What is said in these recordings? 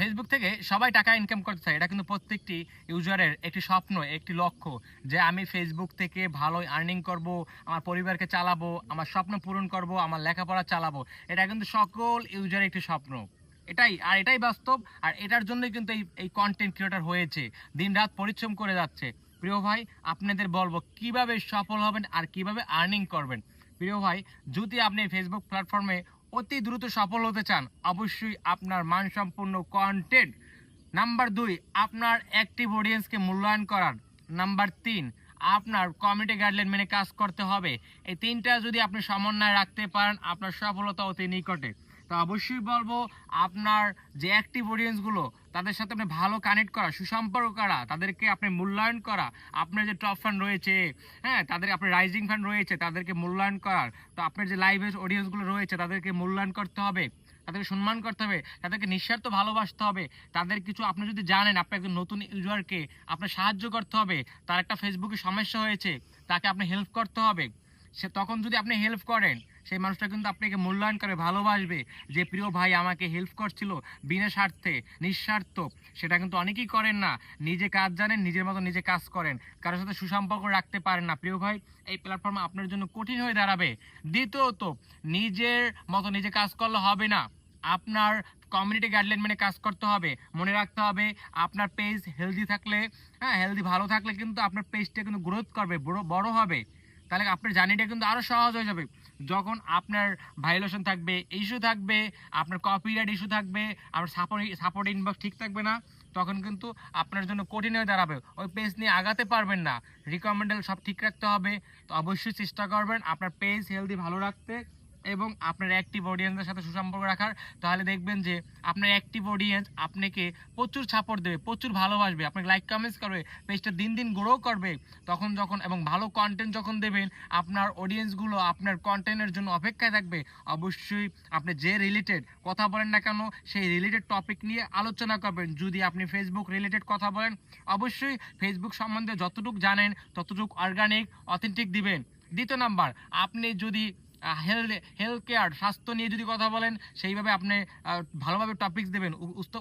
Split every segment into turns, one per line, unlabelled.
Facebook থেকে সবাই টাকা ইনকাম করতে চায়। এটা কিন্তু প্রত্যেকটি ইউজারের একটি স্বপ্ন, একটি লক্ষ্য যে আমি ফেসবুক থেকে ভালো আর্নিং করব, আমার পরিবারকে চালাবো, আমার স্বপ্ন পূরণ করব, আমার লেখাপড়া চালাবো। এটা কিন্তু সকল ইউজারের একটি স্বপ্ন। এটাই, আর এটাই বাস্তব, আর এটার জন্যই কিন্তু এই এই কন্টেন্ট ক্রিয়েটার হয়েছে। দিন রাত পরিশ্রম করে যাচ্ছে। প্রিয় ভাই, আপনাদের বলব কীভাবে সফল হবেন আর কীভাবে আর্নিং করবেন? প্রিয় ভাই, যদি আপনি ফেসবুক প্ল্যাটফর্মে অতি দ্রুত সফল হতে চান, অবশ্যই আপনার মানসম্পন্ন কন্টেন্ট নাম্বার দুই, আপনার অ্যাক্টিভ অডিয়েন্সকে মূল্যায়ন করার। নাম্বার তিন, আপনার কমিটি গাইডলাইন মেনে কাজ করতে হবে। এই তিনটা যদি আপনি সমন্বয় রাখতে পারেন, আপনার সফলতা অতি নিকটে। তো অবশ্যই বলব, আপনার যে অ্যাক্টিভ অডিয়েন্সগুলো তাদের সাথে আপনি ভালো কানেক্ট করা, সুসম্পর্ক করা, তাদেরকে আপনি মূল্যায়ন করা, আপনার যে টপ ফ্যান রয়েছে হ্যাঁ তাদের আপনার রাইজিং ফ্যান রয়েছে, তাদেরকে মূল্যায়ন করার, তো আপনার যে লাইভ অডিয়েন্সগুলো রয়েছে, তাদেরকে মূল্যায়ন করতে হবে, তাদেরকে সম্মান করতে হবে, তাদেরকে নিঃস্বার্থ ভালোবাসতে হবে, তাদের কিছু আপনি যদি জানেন, আপনি একজন নতুন ইউজারকে আপনার সাহায্য করতে হবে, তার একটা ফেসবুকে সমস্যা হয়েছে, তাকে আপনি হেল্প করতে হবে, সে তখন যদি আপনি হেল্প করেন সেই মানুষটা কিন্তু আপনাকে মূল্যায়ন করে, ভালোবাসবে যে, প্রিয় ভাই আমাকে হেল্প করছিল বিনা স্বার্থে, নিঃস্বার্থ। সেটা কিন্তু অনেকেই করেন না। নিজে কাজ জানেন, নিজের মতো নিজে কাজ করেন। কারোর সাথে সুসম্পর্ক রাখতে পারেন না। প্রিয় ভাই, এই প্ল্যাটফর্ম আপনার জন্য কঠিন হয়ে দাঁড়াবে। দ্বিতীয়ত, নিজের মতো নিজে কাজ করলে হবে না। আপনার কমিউনিটি গাইডলাইন মেনে কাজ করতে হবে। মনে রাখতে হবে, আপনার পেজ হেলদি থাকলে হ্যাঁ হেলদি ভালো থাকলে কিন্তু আপনার পেজটা কিন্তু গ্রোথ করবে, বড় বড় হবে। তাহলে আপনার জার্নিটা কিন্তু আরও সহজ হয়ে যাবে। যখন আপনার ভায়োলেশন থাকবে ইস্যু থাকবে, আপনার কপিরাইট ইস্যু থাকবে, আপনার সাপোর্ট সাপোর্ট ইনবক্স ঠিক থাকবে না, তখন কিন্তু আপনার জন্য কঠিন হয়ে দাঁড়াবে। ওই পেজ নিয়ে আগাতে পারবেন না। রিকমেন্ডেল সব ঠিক রাখতে হবে। তো অবশ্যই চেষ্টা করবেন আপনার পেজ হেলদি ভালো রাখতে। এবং আপনার অ্যাক্টিভ অডিয়েন্সের সাথে সুসম্পর্ক রাখার, তাহলে দেখবেন যে আপনার অ্যাক্টিভ অডিয়েন্স আপনাকে প্রচুর সাপোর্ট দেবে, প্রচুর ভালোবাসবে, আপনাকে লাইক কমেন্টস করবে পেজটা দিন দিন গ্রো করবে, তখন যখন এবং ভালো কন্টেন্ট যখন দেবেন, আপনার অডিয়েন্সগুলো আপনার কন্টেন্টের জন্য অপেক্ষায় থাকবে, অবশ্যই আপনি যে রিলেটেড কথা বলেন না কেন, সেই রিলেটেড টপিক নিয়ে আলোচনা করবেন। যদি আপনি ফেসবুক রিলেটেড কথা বলেন, অবশ্যই ফেসবুক সম্বন্ধে যতটুকু জানেন, ততটুকু অর্গানিক অথেন্টিক দিবেন। দ্বিতীয় নাম্বার আপনি যদি হেলথ হেলথ কেয়ার স্বাস্থ্য নিয়ে যদি কথা বলেন, সেইভাবে আপনি ভালোভাবে টপিকস দেবেন।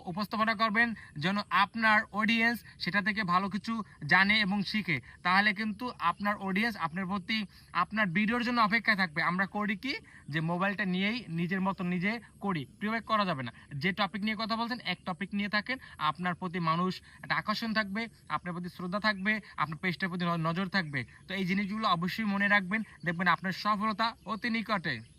উপস্থাপনা করবেন যেন আপনার অডিয়েন্স সেটা থেকে ভালো কিছু জানে এবং শিখে। তাহলে কিন্তু আপনার অডিয়েন্স আপনার প্রতি, আপনার ভিডিওর জন্য অপেক্ষায় থাকবে। আমরা করি কি? যে মোবাইলটা নিয়েই নিজের মতো নিজে করি। প্রিভাইড করা যাবে না। যে টপিক নিয়ে কথা বলছেন, এক টপিক নিয়ে থাকেন। আপনার প্রতি মানুষ, একটা আকর্ষণ থাকবে, আপনার প্রতি শ্রদ্ধা থাকবে, আপনার পেজটার প্রতি নজর থাকবে। তো এই জিনিসগুলো অবশ্যই মনে রাখবেন। দেখবেন আপনার সফলতা অতি নিকটে।